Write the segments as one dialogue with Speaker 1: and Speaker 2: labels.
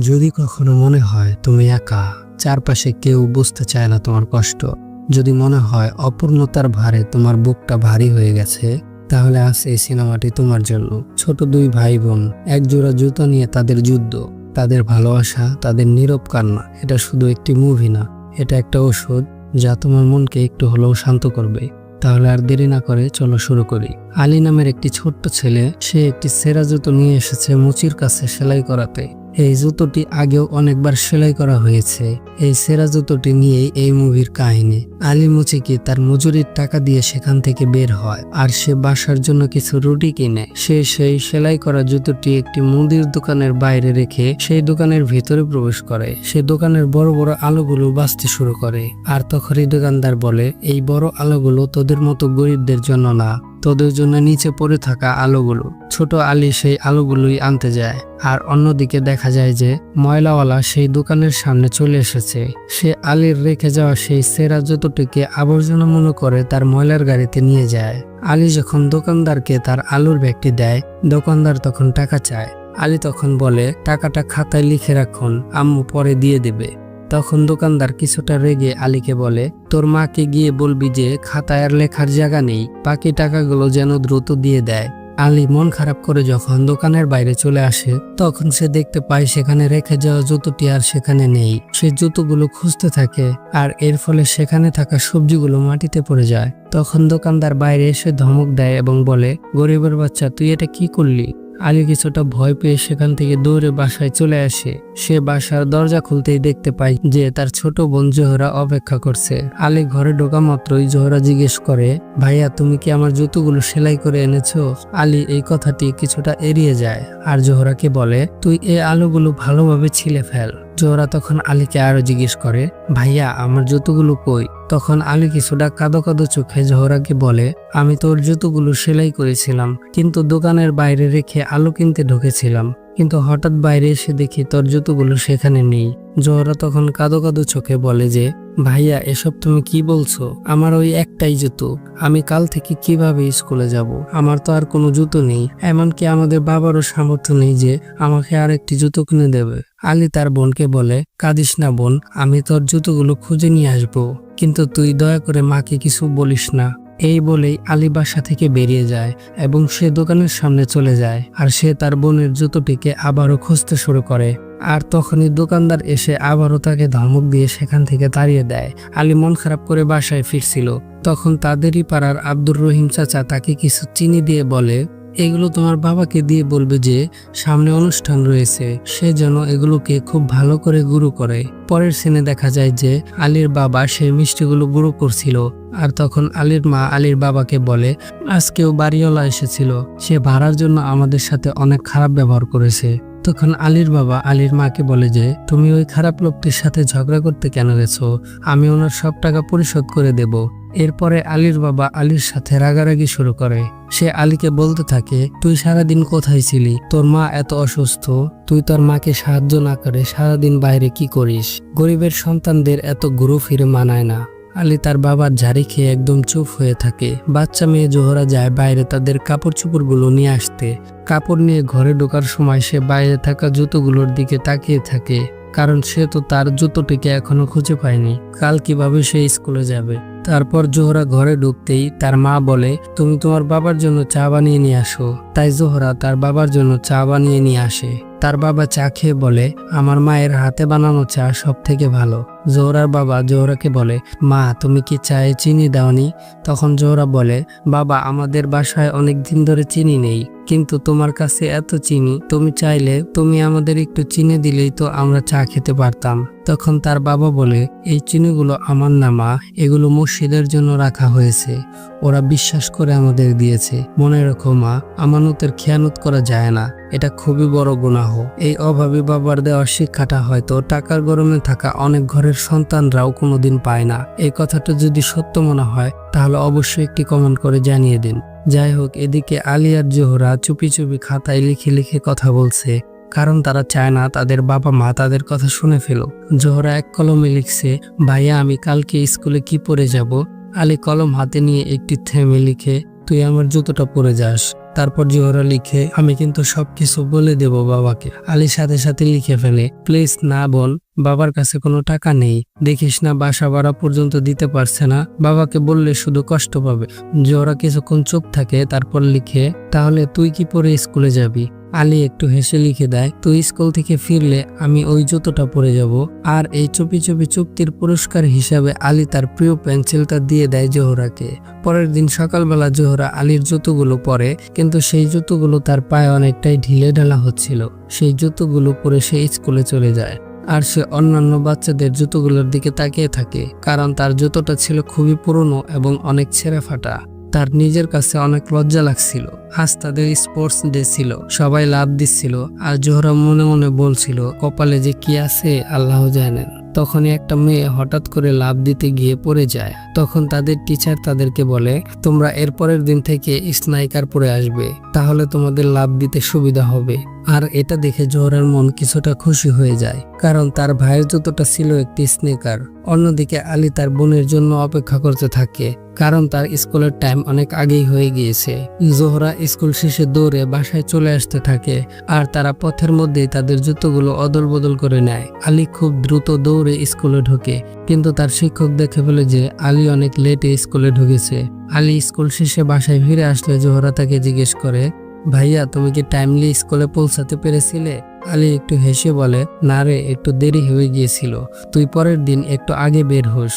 Speaker 1: যদি কখনো মনে হয় তুমি একা, চারপাশে কেউ বুঝতে চায় না তোমার কষ্ট, যদি মনে হয় অপূর্ণতার ভারে তোমার বুকটা ভারী হয়ে গেছে, তাহলে আজ এই সিনেমাটি তোমার জন্য। ছোট দুই ভাই বোন এক জোড়া জুতো নিয়ে তাদের যুদ্ধ, তাদের ভালোবাসা, তাদের নীরব কান্না, এটা শুধু একটি মুভি না, এটা একটা ওষুধ যা তোমার মনকে একটু হলেও শান্ত করবে। তাহলে আর দেরি না করে চলো শুরু করি। আলী নামের একটি ছোট্ট ছেলে, সে একটি সেরা জুতো নিয়ে এসেছে মুচির কাছে সেলাই করাতে। এই জুতোটি আগেও অনেকবার সেলাই করা হয়েছে। এই সেরা জুতোটি নিয়েই এই মুভির কাহিনী। আলী মুচিকে তার মজুরির টাকা দিয়ে সেখান থেকে বের হয় আর সে বাসার জন্য কিছু রুটি কিনে। সে সেই সেলাই করা জুতোটি একটি মুদির দোকানের বাইরে রেখে সেই দোকানের ভিতরে প্রবেশ করে। সে দোকানের বড় বড় আলোগুলো বাঁচতে শুরু করে। আর তখনই দোকানদার বলে, এই বড় আলোগুলো তোদের মতো গরিবদের জন্য না। তোদের জন্য নিচে পড়ে থাকা আলোগুলো। ছোট আলী সেই আলোগুলোই আনতে যায়। আর অন্যদিকে দেখা যায় যে, ময়লাওয়ালা সেই দোকানের সামনে চলে এসেছে। সে আলীর রেখে যাওয়া সেই সেরা জুতোটিকে আবর্জনা মনে করে তার ময়লার গাড়িতে নিয়ে যায়। আলী যখন দোকানদারকে তার আলুর ব্যাগটি দেয়, দোকানদার তখন টাকা চায়। আলী তখন বলে, টাকাটা খাতায় লিখে রাখুন, আম্মু পরে দিয়ে দেবে। তখন দোকানদার কিছুটা রেগে আলীকে বলে, তোর মাকে গিয়ে বলবি যে, খাতায় আর লেখার জায়গা নেই, বাকি টাকাগুলো যেন দ্রুত দিয়ে দেয়। আলী মন খারাপ করে যখন দোকানের বাইরে চলে আসে, তখন সে দেখতে পায় সেখানে রেখে যাওয়া জুতোটি আর সেখানে নেই। সে জুতোগুলো খুঁজতে থাকে আর এর ফলে সেখানে থাকা সবজিগুলো মাটিতে পড়ে যায়। তখন দোকানদার বাইরে এসে ধমক দেয় এবং বলে, গরিবের বাচ্চা, তুই এটা কি করলি? আলী কিছুটা ভয় পেয়ে সেখান থেকে দৌড়ে বাসায় চলে আসে। সে বাসার দরজা খুলতেই দেখতে পায় যে তার ছোট বোন জোহরা অপেক্ষা করছে। আলী ঘরে ঢোকা মাত্রই জোহরা জিজ্ঞেস করে, ভাইয়া, তুমি কি আমার জুতোগুলো সেলাই করে এনেছো? আলী এই কথাটি কিছুটা এড়িয়ে যায় আর জোহরাকে বলে, তুই এই আলুগুলো ভালোভাবে ছিলে ফেল। জোহরা তখন আলীকে আরও জিজ্ঞেস করে, ভাইয়া, আমার জুতোগুলো কই? তখন আলী কিছুটা কাঁদো কাদো চোখে জোহরাকে বলে, আমি তোর জুতোগুলো সেলাই করেছিলাম, কিন্তু দোকানের বাইরে রেখে আলু কিনতে ঢুকেছিলাম, কিন্তু হঠাৎ বাইরে এসে দেখি তোর জুতোগুলো সেখানে নেই। জোহরা তখন কাঁদো কাদো চোখে বলে যে, ভাইয়া, এসব তুমি কি বলছো? আমার ওই একটাই জুতো, আমি কাল থেকে কীভাবে স্কুলে যাব? আমার তো আর কোনো জুতো নেই, এমনকি আমাদের বাবারও সামর্থ্য নেই যে আমাকে আর একটি জুতো কিনে দেবে। আলী তার বোনকে বলে, কাঁদিস না বোন, আমি তোর জুতোগুলো খুঁজে নিয়ে আসব। কিন্তু তুই দয়া করে মাকে কিছু বলিস না। এই বলেই আলী বাসা থেকে বেরিয়ে যায় এবং সে দোকানের সামনে চলে যায় আর সে তার বোনের জুতোটিকে আবারও খুঁজতে শুরু করে। আর তখনই দোকানদার এসে আবারও তাকে ধমক দিয়ে সেখান থেকে তাড়িয়ে দেয়। আলী মন খারাপ করে বাসায় ফিরছিল। তখন তাদেরই পাড়ার আব্দুর রহিম চাচা তাকে কিছু চিনি দিয়ে বলে এগুলো তোমার বাবাকে দিয়ে বলবে যে, সামনে অনুষ্ঠান রয়েছে, সে যেন এগুলোকে খুব ভালো করে গুঁড়ো করে। পরের সিনে দেখা যায় যে, আলীর বাবা সেই মিষ্টিগুলো গুঁড়ো করছিল, আর তখন আলীর মা আলীর বাবাকে বলে, আজকেও বাড়িওয়ালা এসেছিল, সে ভাড়ার জন্য আমাদের সাথে অনেক খারাপ ব্যবহার করেছে। তখন আলীর বাবা আলীর মাকে বলে যে, তুমি ওই খারাপ লোকটির সাথে ঝগড়া করতে কেন গেছো? আমি ওনার সব টাকা পরিশোধ করে দেব। এরপরে আলীর বাবা আলীর সাথে রাগারাগি শুরু করে। সে আলীকে বলতে থাকে, তুই সারাদিন কোথায় ছিলি? তোর মা এত অসুস্থ। তুই তোর মাকে সাহায্য না করে সারাদিন বাইরে কি করিস? গরিবের সন্তানদের এত গুরু ফিরে মানায় না। আলী তার বাবার ঝাড়ি খেয়ে একদম চুপ হয়ে থাকে। বাচ্চা মেয়ে জোহরা যায় বাইরে তাদের কাপড় চোপড়গুলো নিয়ে আসতে। কাপড় নিয়ে ঘরে ঢোকার সময় সে বাইরে থাকা জুতোগুলোর দিকে তাকিয়ে থাকে, কারণ সে তো তার জুতোটিকে এখনও খুঁজে পায়নি। কাল কীভাবে সে স্কুলে যাবে? তারপর জোহরা ঘরে ঢুকতেই তার মা বলে, তুমি তোমার বাবার জন্য চা বানিয়ে নিয়ে আসো। তাই জোহরা তার বাবার জন্য চা বানিয়ে নিয়ে আসে। তার বাবা চা খেয়ে বলে, আমার মায়ের হাতে বানানো চা সব থেকে ভালো। জোহরার বাবা জোহরাকে বলে, মা, তুমি কি চায়ে চিনি দাওনি? তখন জোহরা বলে, বাবা, আমাদের বাসায় অনেক দিন ধরে চিনি নেই, কিন্তু তোমার কাছে এত চিনি, তুমি চাইলে তুমি আমাদের একটু চিনি দিলেই তো আমরা চা খেতে পারতাম। তখন তার বাবা বলে, এই চিনিগুলো আমার না, মা। এগুলো মসজিদের জন্য রাখা হয়েছে। ওরা বিশ্বাস করে আমাদের দিয়েছে। মনে রাখো, মা, আমানতের খেয়ানত করা যায় না। এটা খুবই বড় গুনাহ। এই অভাবী বাবার দেওয়ার শিক্ষাটা হয়তো টাকার গরমে থাকা অনেক ঘরের সন্তানরাও কোনোদিন পায় না। এই কথাটা যদি সত্য মনে হয়, তাহলে অবশ্যই একটি কমেন্ট করে জানিয়ে দিন। যাই হোক, এদিকে আলিয়ার জোহরা চুপি চুপি খাতায় লিখে লিখে কথা বলছে। কারণ তারা চায় না তাদের বাবা মা তাদের কথা শুনে ফেলো। জোহরা এক কলমে লিখছে, ভাইয়া, আমি কালকে স্কুলে কি পরে যাব? আলী কলম হাতে নিয়ে একটি থেমে লিখে, তুই আমার জুতোটা পরে যাস। তারপর জোহরা লিখে, আমি কিন্তু সবকিছু বলে দেব বাবাকে। আলী সাথে সাথে লিখে ফেলে, প্লিজ না বল বাবার কাছে কোনো টাকা নেই। দেখিস না বাসা ভাড়া পর্যন্ত দিতে পারছে না। বাবাকে বললে শুধু কষ্ট পাবে। জোহরা কিছুক্ষণ চুপ থাকে, তারপর লিখে, তাহলে তুই কি পরে স্কুলে যাবি? আলী একটু হেসে লিখে দেয়, তুই স্কুল থেকে ফিরলে আমি ওই জুতোটা পরে যাব। আর এই চুপি চুপি চুক্তির পুরস্কার হিসাবে আলী তার প্রিয় পেন্সিলটা দিয়ে দেয় জোহরাকে। পরের দিন সকালবেলা জোহরা আলীর জুতোগুলো পরে, কিন্তু সেই জুতোগুলো তার পায়ে অনেকটাই ঢিলে ঢালা হচ্ছিল। সেই জুতোগুলো পরে সে স্কুলে চলে যায় আর সে অন্যান্য বাচ্চাদের জুতোগুলোর দিকে তাকিয়ে থাকে, কারণ তার জুতোটা ছিল খুবই পুরনো এবং অনেক ছেঁড়া ফাটা তার নিজের কাছে অনেক লজ্জা লাগছিল। আজ তাদের স্পোর্টস ডে ছিল। সবাই লাভ দিচ্ছিল আর জোহরা মনে মনে বলছিল, কপালে যে কি আছে আল্লাহ জানেন। তখনই একটা মেয়ে হঠাৎ করে লাভ দিতে গিয়ে পড়ে যায়। তখন তাদের টিচার তাদেরকে বলে, তোমরা এরপরের দিন থেকে স্নাইকার পরে আসবে। তাহলে তোমাদের লাভ দিতে সুবিধা হবে। আর এটা দেখে জোহরার মন কিছুটা খুশি হয়ে যায়, কারণ তার ভাইয়ের জুতোটা ছিল একটি স্নেকার। অন্যদিকে আলী তার বোনের জন্য অপেক্ষা করতে থাকে, কারণ তার স্কুলের টাইম অনেক আগেই হয়ে গিয়েছে। জোহরা স্কুল শেষে দৌড়ে বাসায় চলে আসতে থাকে, আর তারা পথের মধ্যেই তাদের জুতোগুলো অদল বদল করে নেয়। আলী খুব দ্রুত দৌড়ে স্কুলে ঢোকে, কিন্তু তার শিক্ষক দেখে ফেলে যে আলী অনেক লেটে স্কুলে ঢুকেছে। আলী স্কুল শেষে বাসায় ফিরে আসলে জোহরা তাকে জিজ্ঞেস করে ভাইয়া, তুমি কি টাইমলি স্কুলে পৌঁছাতে পেরেছিলে? আলী একটু হেসে বলে, না রে, একটু দেরি হয়ে গিয়েছিল। তুই পরের দিন একটু আগে বের হোস।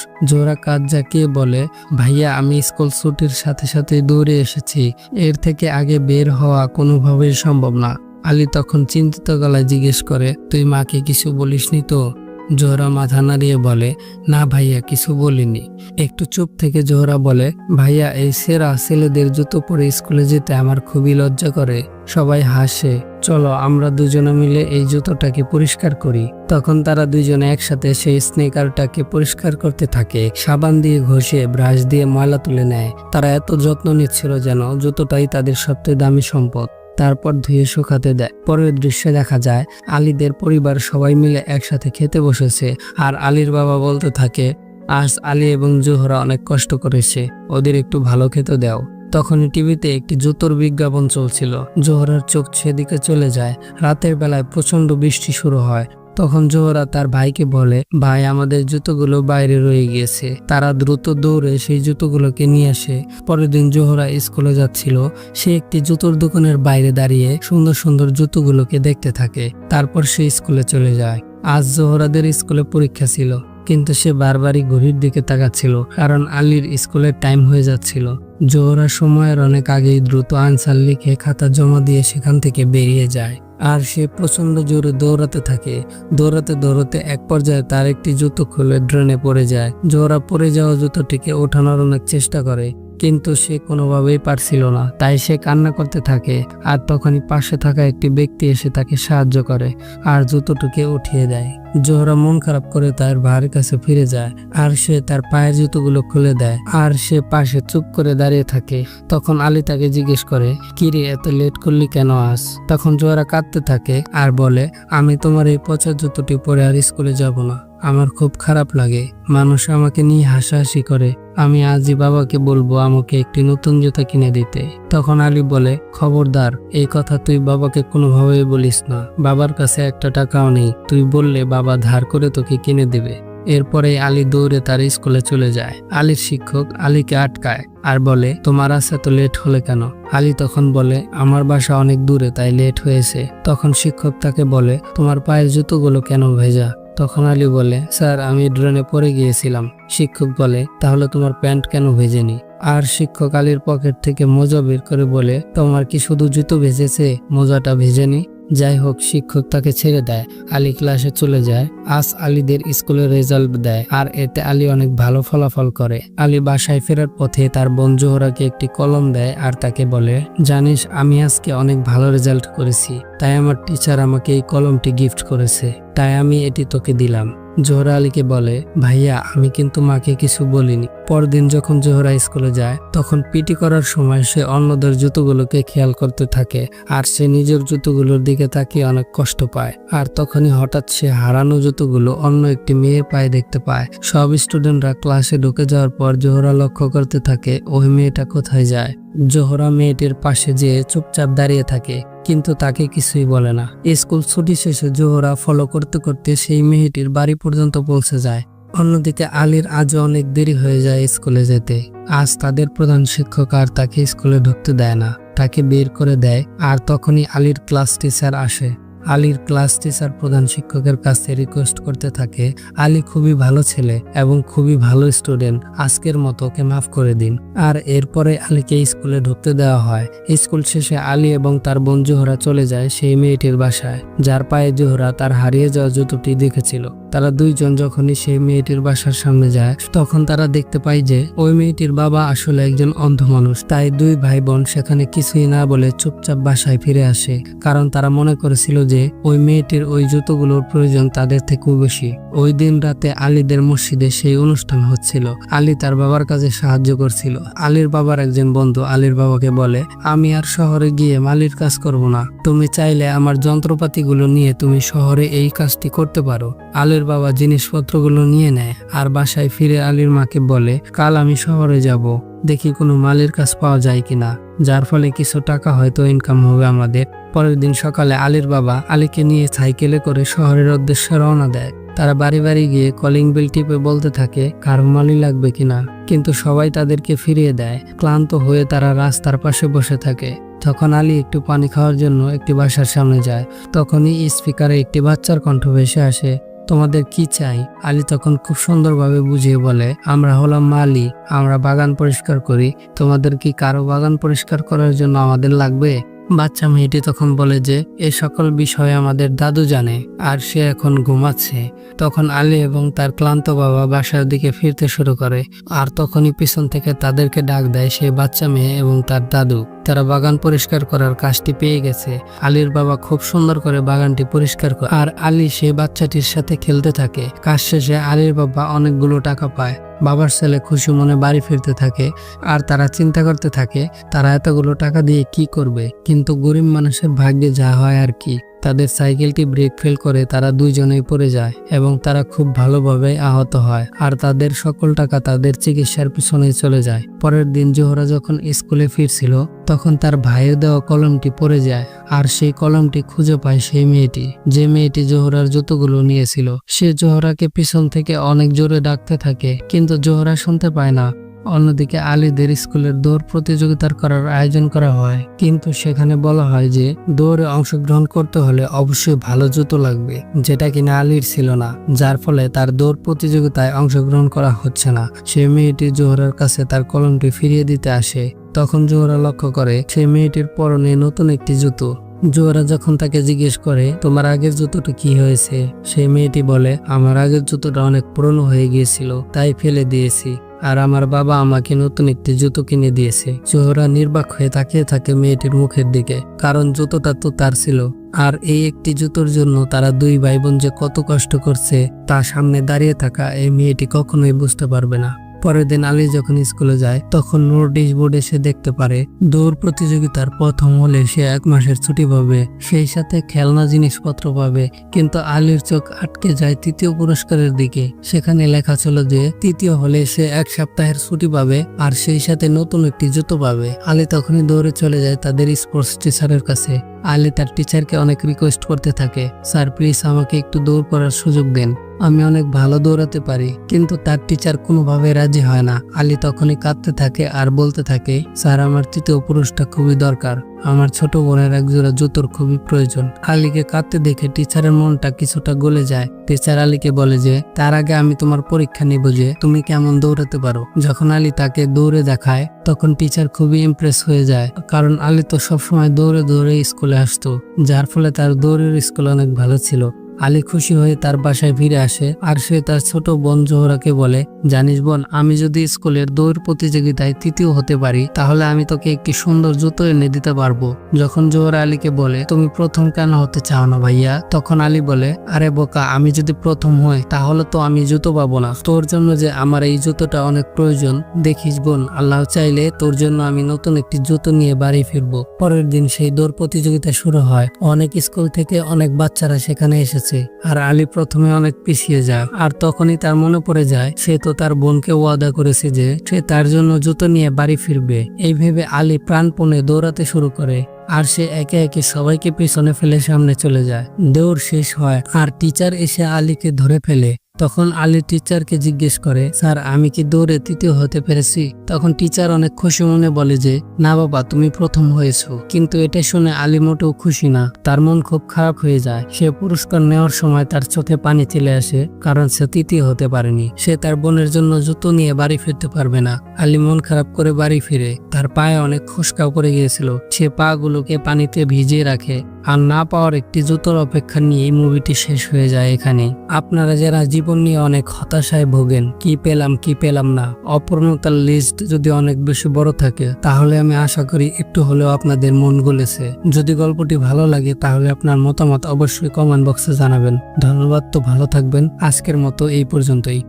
Speaker 1: কাজ যাকে বলে, ভাইয়া, আমি স্কুল ছুটির সাথে সাথে দৌড়ে এসেছি। এর থেকে আগে বের হওয়া কোনোভাবেই সম্ভব না। আলী তখন চিন্তিত গলায় জিজ্ঞেস করে, তুই মাকে কিছু বলিসনি তো? জোহরা মাথা নাড়িয়ে বলে, না ভাইয়া, কিছু বলিনি। একটু চুপ থেকে জোহরা বলে, ভাইয়া, এই সেরা ছেলেদের জুতো পরে স্কুলে যেতে আমার খুবই লজ্জা করে। সবাই হাসে, চলো, আমরা দুজনে মিলে এই জুতোটাকে পরিষ্কার করি। তখন তারা দুজনে একসাথে সেই স্নেকারটাকে পরিষ্কার করতে থাকে। সাবান দিয়ে ঘষে, ব্রাশ দিয়ে ময়লা তুলে নেয়। তারা এত যত্ন নিচ্ছিল যেন জুতোটাই তাদের সবচেয়ে দামি সম্পদ। তারপর ধুয়ে শুকাতে দেয়। পরের দৃশ্যে দেখা যায়, আলীদের পরিবার সবাই মিলে একসাথে খেতে বসেছে আর আলীর বাবা বলতে থাকে, আজ আলী এবং জোহরা অনেক কষ্ট করেছে, ওদের একটু ভালো খেতে দাও। তখন টিভিতে একটি জুতোর বিজ্ঞাপন চলছিল। জোহরার চোখ সেদিকে চলে যায়, রাতের বেলায় প্রচণ্ড বৃষ্টি শুরু হয়। তখন জোহরা তার ভাইকে বলে, ভাই, আমাদের জুতোগুলো বাইরে রয়ে গিয়েছে। তারা দ্রুত দৌড়ে সেই জুতোগুলোকে নিয়ে আসে। পরের দিন জোহরা স্কুলে যাচ্ছিল। সে একটি জুতোর দোকানের বাইরে দাঁড়িয়ে সুন্দর সুন্দর জুতোগুলোকে দেখতে থাকে। তারপর সে স্কুলে চলে যায়। আজ জোহরাদের স্কুলে পরীক্ষা ছিল, কিন্তু সে বারবারই ঘড়ির দিকে তাকাচ্ছিল, কারণ আলীর স্কুলের টাইম হয়ে যাচ্ছিল। জোহরা সময়ের অনেক আগেই দ্রুত আনসার লিখে খাতা জমা দিয়ে সেখান থেকে বেরিয়ে যায়। আর সে প্রচণ্ড জোরে দৌড়াতে থাকে। দৌড়াতে দৌড়াতে এক পর্যায়ে তার একটি জুতো খুলে ড্রেনে পড়ে যায়। জোহরা পড়ে যাওয়া জুতোটিকে ওঠানোর অনেক চেষ্টা করে। কিন্তু সে কোনোভাবেই পারছিল না। তাই সে কান্না করতে থাকে আর তখনই পাশে থাকা একটি ব্যক্তি এসে তাকে সাহায্য করে আর জুতোটিকে উঠিয়ে দেয়। জোহরা মন খারাপ করে তার ভাইয়ের কাছে ফিরে যায় আর সে তার পায়ের জুতোগুলো খুলে দেয় আর সে পাশে চুপ করে দাঁড়িয়ে থাকে। তখন আলী তাকে জিজ্ঞেস করে কিরে এত লেট করলি কেন আস তখন জোহরা কাঁদতে থাকে আর বলে, আমি তোমার এই পচা জুতোটি পরে আর স্কুলে যাব না। আমার খুব খারাপ লাগে। মানুষ আমাকে নিয়ে হাসাহাসি করে। আমি আজই বাবাকে বলব আমাকে একটি নতুন জুতা কিনে দিতে। তখন আলী বলে, খবরদার, এই কথা তুই বাবাকে কোনোভাবেই বলিস না। বাবার কাছে একটা টাকাও নেই। তুই বললে বাবা ধার করে তোকে কিনে দেবে এরপরে আলী দৌড়ে তার স্কুলে চলে যায়। আলীর শিক্ষক আলীকে আটকায় আর বলে, তোমার আসা তো লেট হলে কেন আলী তখন বলে, আমার বাসা অনেক দূরে, তাই লেট হয়েছে তখন শিক্ষক তাকে বলে, তোমার পায়ের জুতোগুলো কেন ভেজা? তখন আলী বলে, স্যার, আমি ড্রেনে পড়ে গিয়েছিলাম। শিক্ষক বলে, তাহলে তোমার প্যান্ট কেন ভেজেনি? আর শিক্ষক আলীর পকেট থেকে মোজা বের করে বলে, তোমার কি শুধু জুতো ভেজেছে? মোজাটা ভেজেনি? যাই হোক, শিক্ষক তাকে ছেড়ে দেয়। আলী ক্লাসে চলে যায়। আজ আলীদের স্কুলের রেজাল্ট দেয় আর এতে আলী অনেক ভালো ফলাফল করে। আলী বাসায় ফেরার পথে তার বোন জোহরাকে একটি কলম দেয় আর তাকে বলে, জানিস, আমি আজকে অনেক ভালো রেজাল্ট করেছি। তাই আমার টিচার আমাকে এই কলমটি গিফট করেছে। তাই আমি এটি তোকে দিলাম। জোহরা আলীকে বলে, ভাইয়া, আমি কিন্তু মাকে কিছু বলিনি। পরদিন যখন জোহরা স্কুলে যায়, তখন পিটি করার সময় সে অন্যদের জুতোগুলোকে খেয়াল করতে থাকে, আর সে নিজের জুতোগুলোর দিকে তাকিয়ে অনেক কষ্ট পায়। আর তখনই হঠাৎ সে হারানো জুতোগুলো অন্য একটি মেয়ের পায়ে দেখতে পায়। সব স্টুডেন্টরা ক্লাসে ঢুকে যাওয়ার পর জোহরা লক্ষ্য করতে থাকে, ওই মেয়েটা কোথায় যায়? জোহরা মেয়েটির পাশে যেয়ে চুপচাপ দাঁড়িয়ে থাকে। কিন্তু তাকে কিছুই বলে না। স্কুল ছুটি শেষে জোহরা ফলো করতে করতে সেই মেয়েটির বাড়ি পর্যন্ত পৌঁছে যায়। অন্যদিকে আলীর আজও অনেক দেরি হয়ে যায় স্কুলে যেতে। আজ তাদের প্রধান শিক্ষক আর তাকে স্কুলে ঢুকতে দেয় না। তাকে বের করে দেয় আর তখনই আলীর ক্লাস টিচার আসে। আলীর ক্লাস টিচার প্রধান শিক্ষকের কাছে রিকোয়েস্ট করতে থাকে, আলী খুবই ভালো ছেলে এবং খুবই ভালো স্টুডেন্ট আজকের মতো ওকে মাফ করে দিন। আর এরপরে আলীকে স্কুলে ঢুকতে দেওয়া হয়। স্কুল শেষে আলী এবং তার বোন জোহরা চলে যায় সেই মেয়েটির বাসায়, যার পায়ে জোহরা তার হারিয়ে যাওয়া জুতোটি দেখেছিল। তারা দুইজন যখনই সেই মেয়েটির বাসার সামনে যায়, তখন তারা দেখতে পায় যে ওই মেয়েটির বাবা আসলে একজন অন্ধ মানুষ। তাই দুই ভাই বোন সেখানে কিছুই না বলে চুপচাপ বাসায় ফিরে আসে, কারণ তারা মনে করেছিল যে ওই মেয়েটির ওই জুতোগুলোর প্রয়োজন তাদের থেকেও বেশি। ওই দিন রাতে আলীদের মসজিদে সেই অনুষ্ঠান হচ্ছিল। আলী তার বাবার কাজে সাহায্য করছিল। আলীর বাবার একজন বন্ধু আলীর বাবাকে বলে, আমি আর শহরে গিয়ে মালির কাজ করব না। তুমি চাইলে আমার যন্ত্রপাতিগুলো নিয়ে তুমি শহরে এই কাজটি করতে পারো। আলীর বাবা জিনিসপত্রগুলো নিয়ে নেয় আর বাসায় ফিরে আলীর মাকে বলে, কাল আমি শহরে যাব। দেখি কোনো মালির কাজ পাওয়া যায় কিনা, যার ফলে কিছু টাকা হয়তো ইনকাম হবে আমাদের। পরের দিন সকালে আলীর বাবা আলীকে নিয়ে সাইকেলে করে শহরের উদ্দেশ্যে রওনা দেয়। তারা বাড়ি বাড়ি গিয়ে কলিং বেল টিপে বলতে থাকে, কারও মালি লাগবে কিনা? কিন্তু সবাই তাদেরকে ফিরিয়ে দেয়। ক্লান্ত হয়ে তারা রাস্তার পাশে বসে থাকে। তখন আলী একটু পানি খাওয়ার জন্য একটি বাসার সামনে যায়। তখনই স্পিকারে একটি বাচ্চার কণ্ঠ ভেসে আসে। তোমাদের কি চাই? আলী তখন খুব সুন্দরভাবে বুঝিয়ে বলে, আমরা হলাম মালি, আমরা বাগান পরিষ্কার করি। তোমাদের কি কারও বাগান পরিষ্কার করার জন্য আমাদের লাগবে? বাচ্চা মেয়েটি তখন বলে যে, এ সকল বিষয়ে আমাদের দাদু জানে, আর সে এখন ঘুমাচ্ছে। তখন আলী এবং তার ক্লান্ত বাবা বাসার দিকে ফিরতে শুরু করে, আর তখনই পিছন থেকে তাদেরকে ডাক দেয় সেই বাচ্চা মেয়ে এবং তার দাদু। তারা বাগান পরিষ্কার করার কাজটি পেয়ে গেছে। আলীর বাবা খুব সুন্দর করে বাগানটি পরিষ্কার করে আর আলী সেই বাচ্চাটির সাথে খেলতে থাকে। কাজ শেষে আলীর বাবা অনেকগুলো টাকা পায়। বাবার ছেলে খুশি মনে বাড়ি ফিরতে থাকে, আর তারা চিন্তা করতে থাকে, তারা এতগুলো টাকা দিয়ে কি করবে? কিন্তু গরিব মানুষের ভাগ্যে যা হয় আর কি। তাদের সাইকেলটি ব্রেক ফেল করে তারা দুইজনেই পড়ে যায় এবং তারা খুব ভালোভাবে আহত হয় আর তাদের সকল টাকা তাদের চিকিৎসার পিছনেই চলে যায়। পরের দিন জোহরা যখন স্কুলে ফিরছিল, তখন তার ভাইয়ের দেওয়া কলমটি পড়ে যায় আর সেই কলমটি খুঁজে পায় সেই মেয়েটি। যে মেয়েটি জোহরার জুতোগুলো নিয়েছিল, সে জোহরাকে পিছন থেকে অনেক জোরে ডাকতে থাকে, কিন্তু জোহরা শুনতে পায় না। অন্যদিকে আলীদের স্কুলের দৌড় প্রতিযোগিতার করার আয়োজন করা হয়। কিন্তু সেখানে বলা হয় যে, দৌড়ে অংশগ্রহণ করতে হলে অবশ্যই ভালো জুতো লাগবে, যেটা কিনা আলীর ছিল না, যার ফলে তার দৌড় প্রতিযোগিতায় অংশগ্রহণ করা হচ্ছে না। সে মেয়েটি জোহরার কাছে তার কলমটি ফিরিয়ে দিতে আসে। তখন জোহরা লক্ষ্য করে সেই মেয়েটির পরনে নতুন একটি জুতো। জোহরা যখন তাকে জিজ্ঞেস করে, তোমার আগের জুতোটা কি হয়েছে? সেই মেয়েটি বলে, আমার আগের জুতোটা অনেক পুরনো হয়ে গিয়েছিল, তাই ফেলে দিয়েছি। আর আমার বাবা আমাকে নতুন একটি জুতো কিনে দিয়েছে। চোহরা নির্বাক হয়ে তাকিয়ে থাকে মেয়েটির মুখের দিকে, কারণ জুতোটা তো তার ছিল। আর এই একটি জুতোর জন্য তারা দুই ভাই বোন যে কত কষ্ট করছে, তা সামনে দাঁড়িয়ে থাকা এই মেয়েটি কখনোই বুঝতে পারবে না। পরের দিন আলী যখন স্কুলে যায়, তখন নোটিশ বোর্ডে সে দেখতে পারে, দৌড় প্রতিযোগিতার প্রথম হলে সে এক মাসের ছুটি পাবে। সেই সাথে খেলনা জিনিসপত্র পাবে, কিন্তু আলীর চোখ আটকে যায় তৃতীয় পুরস্কারের দিকে। সেখানে লেখা ছিল যে, তৃতীয় হলে সে এক সপ্তাহের ছুটি পাবে, আর সেই সাথে নতুন একটি জুতো পাবে। আলী তখনই দৌড়ে চলে যায় তাদের স্পোর্টস টিচারের কাছে। আলী তার টিচারকে অনেক রিকোয়েস্ট করতে থাকে স্যার প্লিজ আমাকে একটু দৌড় করার সুযোগ দেন। আমি অনেক ভালো দৌড়াতে পারি, কিন্তু তার টিচার কোনোভাবে রাজি হয় না। আলী তখনই কাঁদতে থাকে আর বলতে থাকে স্যার আমার তৃতীয় পুরুষটা খুবই দরকার। আমার ছোট বোনের একজোড়া জুতোর খুবই প্রয়োজন। আলীকে কাঁদতে দেখে টিচারের মনটা কিছুটা গলে যায়। টিচার আলীকে বলে যে, তার আগে আমি তোমার পরীক্ষা নিব যে, তুমি কেমন দৌড়াতে পারো? যখন আলী তাকে দৌড়ে দেখায় তখন টিচার খুবই ইমপ্রেস হয়ে যায়। কারণ আলী তো সবসময় দৌড়ে দৌড়ে স্কুলে আসতো, যার ফলে তার দৌড়ের স্কুল অনেক ভালো ছিল। আলী খুশি হয়ে তার বাসায় ফিরে আসে আর সে তার ছোট বোন জোহরাকে বলে, জানিস বোন, আমি যদি স্কুলের দৌড় প্রতিযোগিতায় তৃতীয় হতে পারি, তাহলে আমি তোকে একটি সুন্দর জুতো এনে দিতে পারব। যখন জোহর আলীকে বলে, তুমি প্রথম কেন হতে চাও না ভাইয়া? তখন আলী বলে, আরে বোকা, আমি যদি প্রথম হই, তাহলে তো আমি জুতো পাবো না। তোর জন্য যে আমার এই জুতোটা অনেক প্রয়োজন, দেখিস বোন, আল্লাহ চাইলে তোর জন্য আমি নতুন একটি জুতো নিয়ে বাড়ি ফিরবো। পরের দিন সেই দৌড় প্রতিযোগিতা শুরু হয়। অনেক স্কুল থেকে অনেক বাচ্চারা সেখানে এসেছে। আর আলী প্রথমে অনেক পিছিয়ে যায়, আর তখনই তার মনে পড়ে যায়, সে তো তার বোনকে ওয়াদা করেছে যে সে তার জন্য জুতো নিয়ে বাড়ি ফিরবে। এই ভেবে আলী প্রাণপণে দৌড়াতে শুরু করে, আর সে একে একে সবাইকে পিছনে ফেলে সামনে চলে যায়। দৌড় শেষ হয়, আর টিচার এসে আলীকে ধরে ফেলে। তখন আলী টিচারকে জিজ্ঞেস করে, স্যার, আমি কি দৌড়ে তৃতীয় হতে পেরেছি? তখন টিচার অনেক খুশি মনে বলে যে, না বাবা, তুমি প্রথম হয়েছো। কিন্তু এটা শুনে আলী মোটেও খুশি না। তার মন খুব খারাপ হয়ে যায়। সে পুরস্কার নেওয়ার সময় তার চোখে পানি চলে আসে, কারণ সে তৃতীয় হতে পারেনি। সে তার বোনের জন্য জুতো নিয়ে বাড়ি ফিরতে পারবে না। আলী মন খারাপ করে বাড়ি ফিরে। তার পায়ে অনেক খুশকাও পড়ে গিয়েছিল। সে পা গুলোকে পানিতে ভিজিয়ে রাখে। আর না পাওয়ার একটি জুতোর অপেক্ষা নিয়ে এই মুভিটি শেষ হয়ে যায় এখানে। আপনারা যারা জীবন নিয়ে অনেক হতাশায় ভোগেন, কি পেলাম কি পেলাম না, অপূর্ণতার লিস্ট যদি অনেক বেশি বড় থাকে, তাহলে আমি আশা করি একটু হলেও আপনাদের মন গলেছে। যদি গল্পটি ভালো লাগে, তাহলে আপনার মতামত অবশ্যই কমেন্ট বক্সে জানাবেন। ধন্যবাদ, তো ভালো থাকবেন। আজকের মতো এই পর্যন্তই।